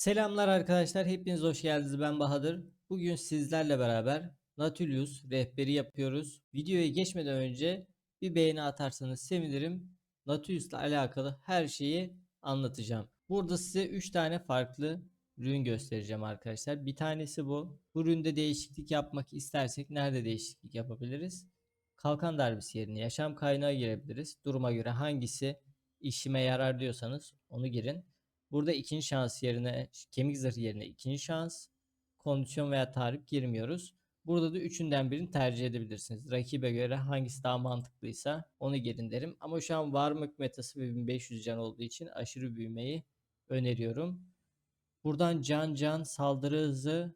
Selamlar arkadaşlar, hepiniz hoş geldiniz. Ben Bahadır. Bugün sizlerle beraber Nautilus rehberi yapıyoruz. Videoya geçmeden önce bir beğeni atarsanız sevinirim. Nautilus ile alakalı her şeyi anlatacağım. Burada size 3 tane farklı ürün göstereceğim arkadaşlar. Bir tanesi bu. Bu üründe değişiklik yapmak istersek nerede değişiklik yapabiliriz? Kalkan darbesi yerine yaşam kaynağı girebiliriz. Duruma göre hangisi işime yarar diyorsanız onu girin. Burada ikinci şans yerine kemik zırhı yerine ikinci şans, kondisyon veya tarif girmiyoruz. Burada da üçünden birini tercih edebilirsiniz. Rakibe göre hangisi daha mantıklıysa onu girin derim. Ama şu an varmak metası ve 1500 can olduğu için aşırı büyümeyi öneriyorum. Buradan can can saldırı hızı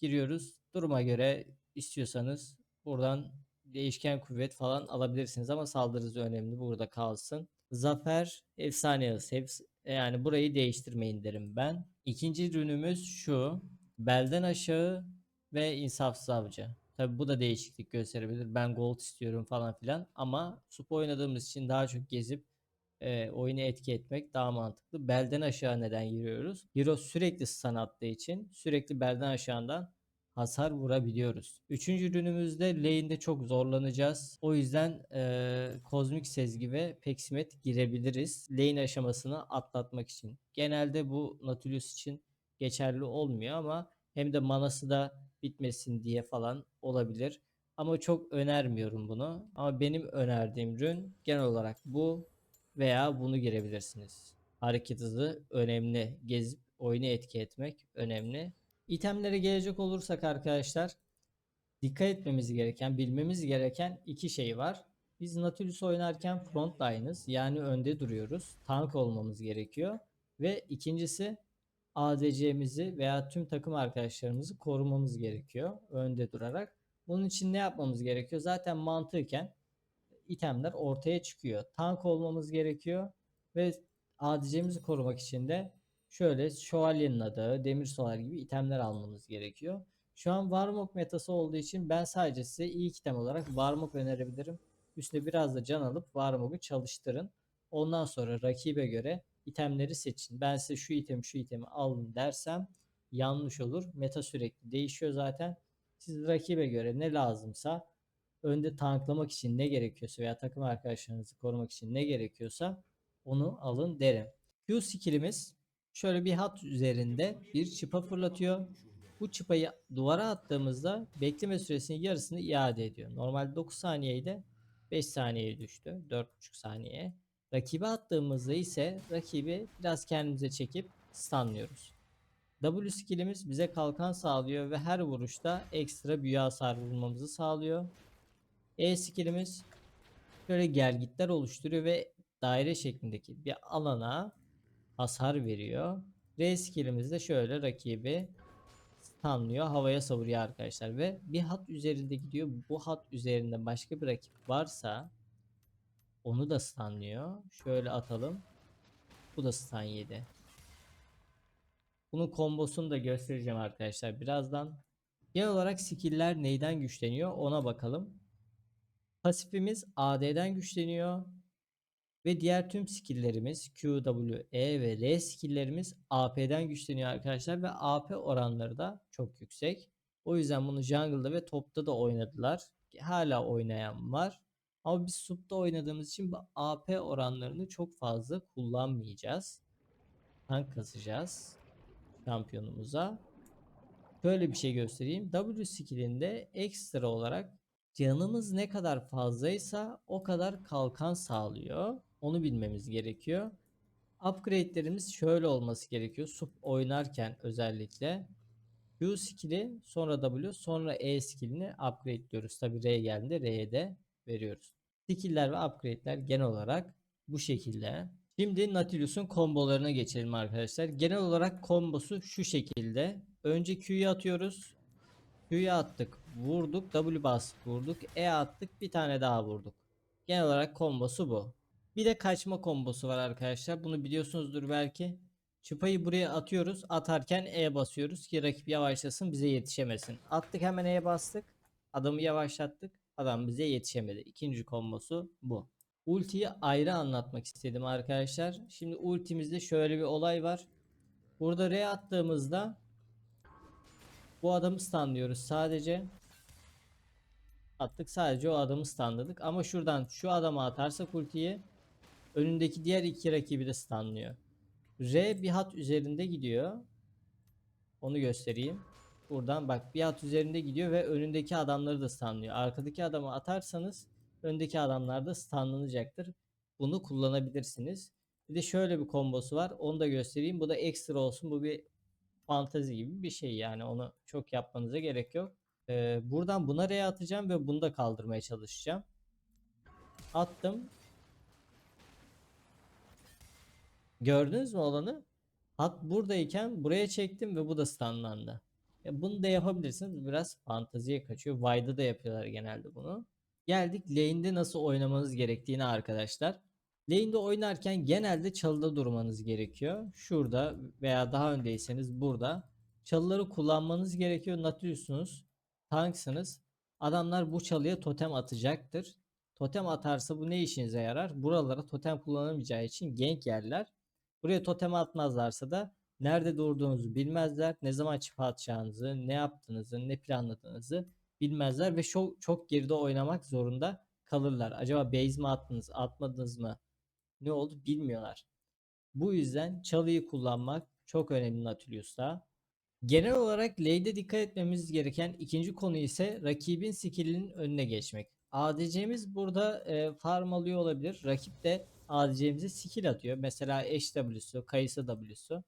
giriyoruz. Duruma göre istiyorsanız buradan değişken kuvvet falan alabilirsiniz ama saldırı hızı önemli burada kalsın. Zafer efsane hız. Hepsi, yani burayı değiştirmeyin derim ben. İkinci ürünümüz şu. Belden aşağı ve insafsız avcı. Tabi bu da değişiklik gösterebilir. Ben gold istiyorum falan filan ama sup oynadığımız için daha çok gezip e, oyunu etki etmek daha mantıklı. Belden aşağı neden giriyoruz? Hero sürekli stun attığı için sürekli belden aşağıdan hasar vurabiliyoruz. Üçüncü ürünümüzde lane'de çok zorlanacağız. O yüzden e, kozmik sezgi ve peksimet girebiliriz. Lane aşamasını atlatmak için. Genelde bu Nautilus için geçerli olmuyor ama hem de manası da bitmesin diye falan olabilir. Ama çok önermiyorum bunu. Ama benim önerdiğim ürün genel olarak bu veya bunu girebilirsiniz. Hareket hızı önemli. Gezip oyunu etki etmek önemli. İtemlere gelecek olursak arkadaşlar dikkat etmemiz gereken, bilmemiz gereken iki şey var. Biz Nautilus oynarken frontline'ız yani önde duruyoruz. Tank olmamız gerekiyor. Ve ikincisi ADC'mizi veya tüm takım arkadaşlarımızı korumamız gerekiyor önde durarak. Bunun için ne yapmamız gerekiyor? Zaten mantıken itemler ortaya çıkıyor. Tank olmamız gerekiyor ve ADC'mizi korumak için de şöyle şövalyenin adı, demir solar gibi itemler almamız gerekiyor. Şu an Varmok metası olduğu için ben sadece size ilk item olarak Varmok önerebilirim. Üstüne biraz da can alıp Varmok'u çalıştırın. Ondan sonra rakibe göre itemleri seçin. Ben size şu itemi şu itemi alın dersem yanlış olur. Meta sürekli değişiyor zaten. Siz rakibe göre ne lazımsa önde tanklamak için ne gerekiyorsa veya takım arkadaşlarınızı korumak için ne gerekiyorsa onu alın derim. Q skillimiz şöyle bir hat üzerinde bir çıpa fırlatıyor. Bu çıpayı duvara attığımızda bekleme süresinin yarısını iade ediyor. Normalde 9 saniyeydi 5 saniyeye düştü. 4,5 saniye. Rakibe attığımızda ise rakibi biraz kendimize çekip stunlıyoruz. W skillimiz bize kalkan sağlıyor ve her vuruşta ekstra büyü hasar vurmamızı sağlıyor. E skillimiz şöyle gelgitler oluşturuyor ve daire şeklindeki bir alana hasar veriyor. R de şöyle rakibi stunlıyor, havaya savuruyor arkadaşlar ve bir hat üzerinde gidiyor. Bu hat üzerinde başka bir rakip varsa onu da stunlıyor. Şöyle atalım. Bu da stun yedi. Bunun kombosunu da göstereceğim arkadaşlar birazdan. Genel olarak skill'ler neyden güçleniyor ona bakalım. Pasifimiz AD'den güçleniyor. Ve diğer tüm skill'lerimiz Q, W, E ve R skill'lerimiz AP'den güçleniyor arkadaşlar ve AP oranları da çok yüksek. O yüzden bunu jungle'da ve topta da oynadılar. Hala oynayan var. Ama biz sup'ta oynadığımız için bu AP oranlarını çok fazla kullanmayacağız. Tank kasacağız şampiyonumuza. Şöyle bir şey göstereyim. W skill'inde ekstra olarak canımız ne kadar fazlaysa o kadar kalkan sağlıyor. Onu bilmemiz gerekiyor. Upgrade'lerimiz şöyle olması gerekiyor. Sup oynarken özellikle Q skill'i sonra W sonra E skill'ini upgrade'liyoruz. Tabi R geldiğinde R'ye de veriyoruz. Skill'ler ve upgrade'ler genel olarak bu şekilde. Şimdi Nautilus'un kombolarına geçelim arkadaşlar. Genel olarak kombosu şu şekilde. Önce Q'yu atıyoruz. Q'yu attık. Vurduk. W bastık vurduk. E attık. Bir tane daha vurduk. Genel olarak kombosu bu. Bir de kaçma kombosu var arkadaşlar. Bunu biliyorsunuzdur belki. Çıpayı buraya atıyoruz. Atarken E basıyoruz ki rakip yavaşlasın bize yetişemesin. Attık hemen E bastık. Adamı yavaşlattık. Adam bize yetişemedi. İkinci kombosu bu. Ultiyi ayrı anlatmak istedim arkadaşlar. Şimdi ultimizde şöyle bir olay var. Burada R attığımızda bu adamı stunlıyoruz sadece. Attık sadece o adamı stunladık. Ama şuradan şu adamı atarsak ultiyi önündeki diğer iki rakibi de stunlıyor. R bir hat üzerinde gidiyor. Onu göstereyim. Buradan bak bir hat üzerinde gidiyor ve önündeki adamları da stunlıyor. Arkadaki adamı atarsanız öndeki adamlar da stunlanacaktır. Bunu kullanabilirsiniz. Bir de şöyle bir kombosu var. Onu da göstereyim. Bu da ekstra olsun. Bu bir fantezi gibi bir şey yani. Onu çok yapmanıza gerek yok. Ee, buradan buna R atacağım ve bunu da kaldırmaya çalışacağım. Attım. Gördünüz mü olanı? Hat buradayken buraya çektim ve bu da stunlandı. Ya bunu da yapabilirsiniz. Biraz fanteziye kaçıyor. Vide'da da yapıyorlar genelde bunu. Geldik lane'de nasıl oynamanız gerektiğine arkadaşlar. Lane'de oynarken genelde çalıda durmanız gerekiyor. Şurada veya daha öndeyseniz burada. Çalıları kullanmanız gerekiyor. Nautilus'unuz, tanksınız. Adamlar bu çalıya totem atacaktır. Totem atarsa bu ne işinize yarar? Buralara totem kullanamayacağı için gank yerler. Buraya totem atmazlarsa da nerede durduğunuzu bilmezler. Ne zaman çift atacağınızı, ne yaptığınızı, ne planladığınızı bilmezler ve çok, çok geride oynamak zorunda kalırlar. Acaba base mi attınız, atmadınız mı? Ne oldu bilmiyorlar. Bu yüzden çalıyı kullanmak çok önemli Nautilus'ta. Genel olarak lane'de dikkat etmemiz gereken ikinci konu ise rakibin skill'inin önüne geçmek. ADC'miz burada e, farm alıyor olabilir. Rakip de ADC'mize skill atıyor. Mesela HW'su, Kayısı W'su.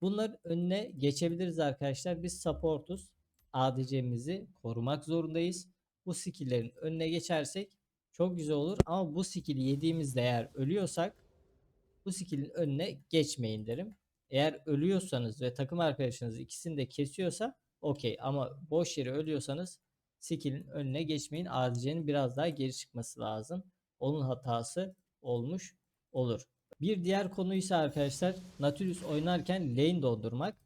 Bunların önüne geçebiliriz arkadaşlar. Biz support'uz. ADC'mizi korumak zorundayız. Bu skill'lerin önüne geçersek çok güzel olur. Ama bu skill'i yediğimizde eğer ölüyorsak bu skill'in önüne geçmeyin derim. Eğer ölüyorsanız ve takım arkadaşınız ikisini de kesiyorsa okey ama boş yere ölüyorsanız skill'in önüne geçmeyin. ADC'nin biraz daha geri çıkması lazım. Onun hatası olmuş olur. Bir diğer konu ise arkadaşlar Nautilus oynarken lane doldurmak.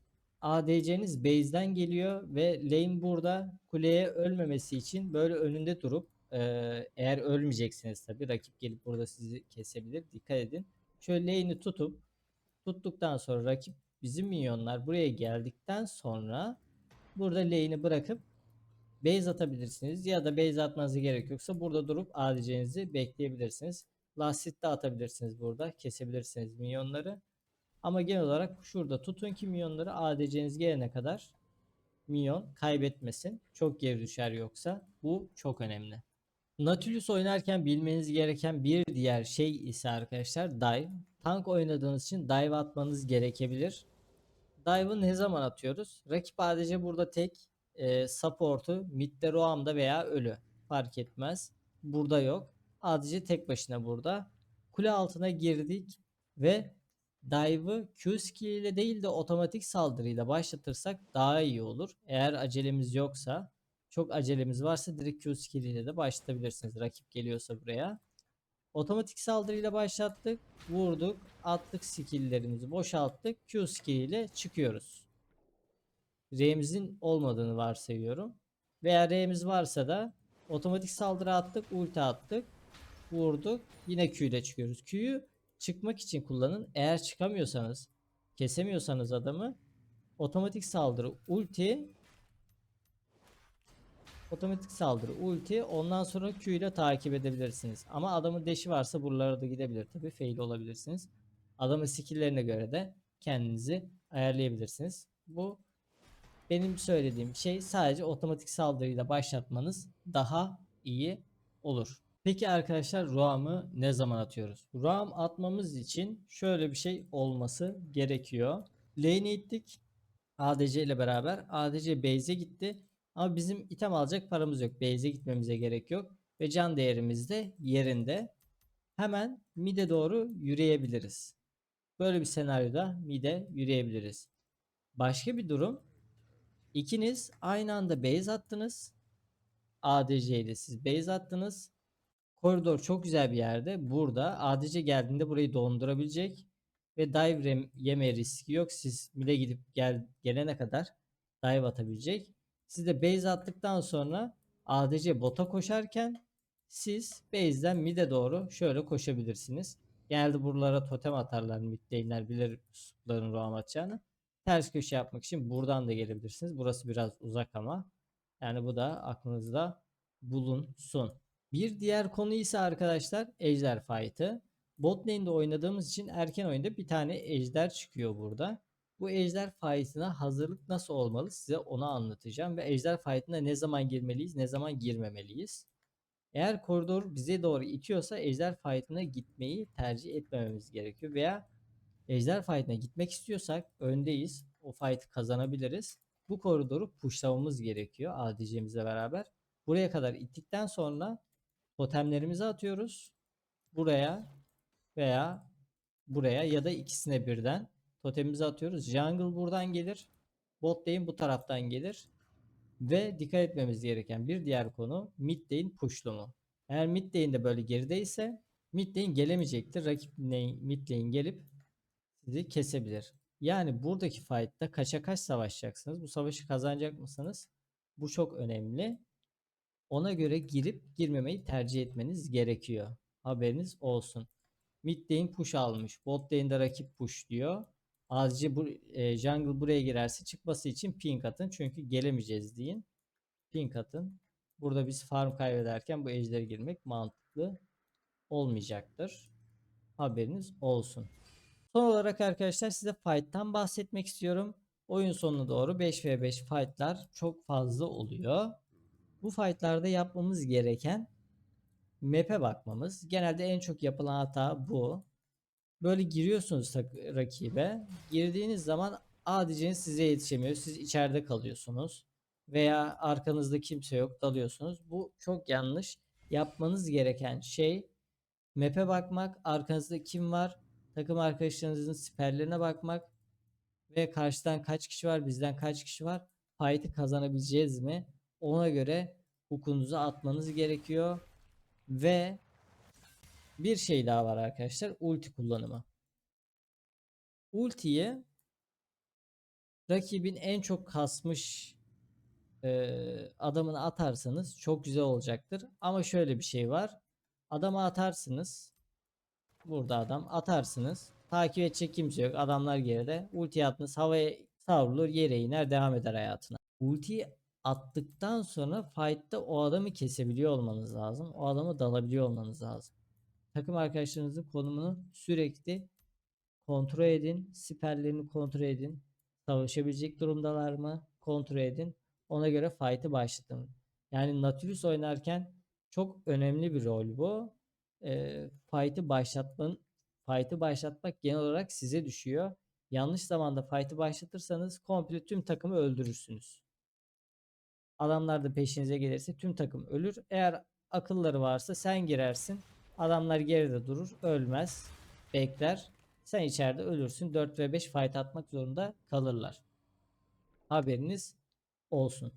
ADC'niz base'den geliyor ve lane burada kuleye ölmemesi için böyle önünde durup eee, eğer ölmeyeceksiniz tabi rakip gelip burada sizi kesebilir dikkat edin. Şöyle lane'i tutup tuttuktan sonra rakip bizim minyonlar buraya geldikten sonra burada lane'i bırakıp base atabilirsiniz ya da base atmanıza gerek yoksa burada durup ADC'nizi bekleyebilirsiniz. Last de atabilirsiniz burada. Kesebilirsiniz minyonları. Ama genel olarak şurada tutun ki minyonları ADC'niz gelene kadar minyon kaybetmesin. Çok geri düşer yoksa. Bu çok önemli. Nautilus oynarken bilmeniz gereken bir diğer şey ise arkadaşlar dive. Tank oynadığınız için dive atmanız gerekebilir. Dive'ı ne zaman atıyoruz? Rakip ADC burada tek e, support'u midde roam'da veya ölü fark etmez. Burada yok. ADC tek başına burada. Kule altına girdik ve dive'ı Q skill ile değil de otomatik saldırıyla başlatırsak daha iyi olur. Eğer acelemiz yoksa, çok acelemiz varsa direkt Q skill ile de başlatabilirsiniz. Rakip geliyorsa buraya. Otomatik saldırıyla başlattık, vurduk, attık skill'lerimizi boşalttık. Q skill ile çıkıyoruz. R'mizin olmadığını varsayıyorum. Veya R'miz varsa da otomatik saldırı attık, ulti attık, vurduk. Yine Q ile çıkıyoruz. Q'yu çıkmak için kullanın. Eğer çıkamıyorsanız, kesemiyorsanız adamı otomatik saldırı, ulti otomatik saldırı, ulti ondan sonra Q ile takip edebilirsiniz. Ama adamın deşi varsa buralara da gidebilir. Tabi fail olabilirsiniz. Adamın skill'lerine göre de kendinizi ayarlayabilirsiniz. Bu benim söylediğim şey sadece otomatik saldırıyla başlatmanız daha iyi olur. Peki arkadaşlar Roam'ı ne zaman atıyoruz? Roam atmamız için şöyle bir şey olması gerekiyor. Lane'i ittik. ADC ile beraber. ADC base'e gitti. Ama bizim item alacak paramız yok. Base'e gitmemize gerek yok. Ve can değerimiz de yerinde. Hemen mid'e doğru yürüyebiliriz. Böyle bir senaryoda mid'e yürüyebiliriz. Başka bir durum. İkiniz aynı anda base attınız. ADC ile siz base attınız. Koridor çok güzel bir yerde. Burada ADC geldiğinde burayı dondurabilecek ve dive yeme riski yok. Siz mid'e gidip gel gelene kadar dive atabilecek. Siz de base attıktan sonra ADC bota koşarken siz base'den mid'e doğru şöyle koşabilirsiniz. Genelde buralara totem atarlar mid lane'ler bilir supların roam atacağını. Ters köşe yapmak için buradan da gelebilirsiniz. Burası biraz uzak ama. Yani bu da aklınızda bulunsun. Bir diğer konu ise arkadaşlar ejder fight'ı. Bot lane'de oynadığımız için erken oyunda bir tane ejder çıkıyor burada. Bu ejder fight'ına hazırlık nasıl olmalı size onu anlatacağım ve ejder fight'ına ne zaman girmeliyiz, ne zaman girmemeliyiz. Eğer koridor bize doğru itiyorsa ejder fight'ına gitmeyi tercih etmememiz gerekiyor veya ejder fight'ına gitmek istiyorsak öndeyiz. O fight'ı kazanabiliriz. Bu koridoru pushlamamız gerekiyor ADC'mizle beraber. Buraya kadar ittikten sonra totemlerimizi atıyoruz. Buraya veya buraya ya da ikisine birden totemimizi atıyoruz. Jungle buradan gelir. Bot lane bu taraftan gelir. Ve dikkat etmemiz gereken bir diğer konu mid lane pushlumu. Eğer mid lane de böyle gerideyse mid lane gelemeyecektir. Rakip lane, mid lane gelip sizi kesebilir. Yani buradaki fight'ta kaça kaç savaşacaksınız? Bu savaşı kazanacak mısınız? Bu çok önemli. Ona göre girip girmemeyi tercih etmeniz gerekiyor. Haberiniz olsun. Mid lane push almış. Bot lane'de rakip push diyor. Azıcı bu e, jungle buraya girerse çıkması için ping atın. Çünkü gelemeyeceğiz deyin. Ping atın. Burada biz farm kaybederken bu ejdere girmek mantıklı olmayacaktır. Haberiniz olsun. Son olarak arkadaşlar size fight'tan bahsetmek istiyorum. Oyun sonuna doğru 5v5 fight'lar çok fazla oluyor. Bu fight'larda yapmamız gereken map'e bakmamız. Genelde en çok yapılan hata bu. Böyle giriyorsunuz rakibe. Girdiğiniz zaman ADC'niz size yetişemiyor. Siz içeride kalıyorsunuz. Veya arkanızda kimse yok dalıyorsunuz. Bu çok yanlış. Yapmanız gereken şey map'e bakmak, arkanızda kim var, takım arkadaşlarınızın siperlerine bakmak ve karşıdan kaç kişi var, bizden kaç kişi var, fight'ı kazanabileceğiz mi? Ona göre hukunuzu atmanız gerekiyor ve bir şey daha var arkadaşlar. Ulti kullanımı. Ultiyi rakibin en çok kasmış eee, adamını atarsanız çok güzel olacaktır. Ama şöyle bir şey var. Adamı atarsınız. Burada adam atarsınız. Takip edecek kimse yok. Adamlar geride. Ulti attınız. Havaya savrulur. Yere iner. Devam eder hayatına. Ultiyi attıktan sonra fight'ta o adamı kesebiliyor olmanız lazım. O adamı dalabiliyor olmanız lazım. Takım arkadaşlarınızın konumunu sürekli kontrol edin. Siperlerini kontrol edin. Savaşabilecek durumdalar mı? Kontrol edin. Ona göre fight'ı başlatın. Yani Nautilus oynarken çok önemli bir rol bu. Ee, fight'ı başlatmanın fight'ı başlatmak genel olarak size düşüyor. Yanlış zamanda fight'ı başlatırsanız komple tüm takımı öldürürsünüz. Adamlar da peşinize gelirse tüm takım ölür. Eğer akılları varsa sen girersin. Adamlar geride durur, ölmez, bekler. Sen içeride ölürsün. 4 ve 5 fight atmak zorunda kalırlar. Haberiniz olsun.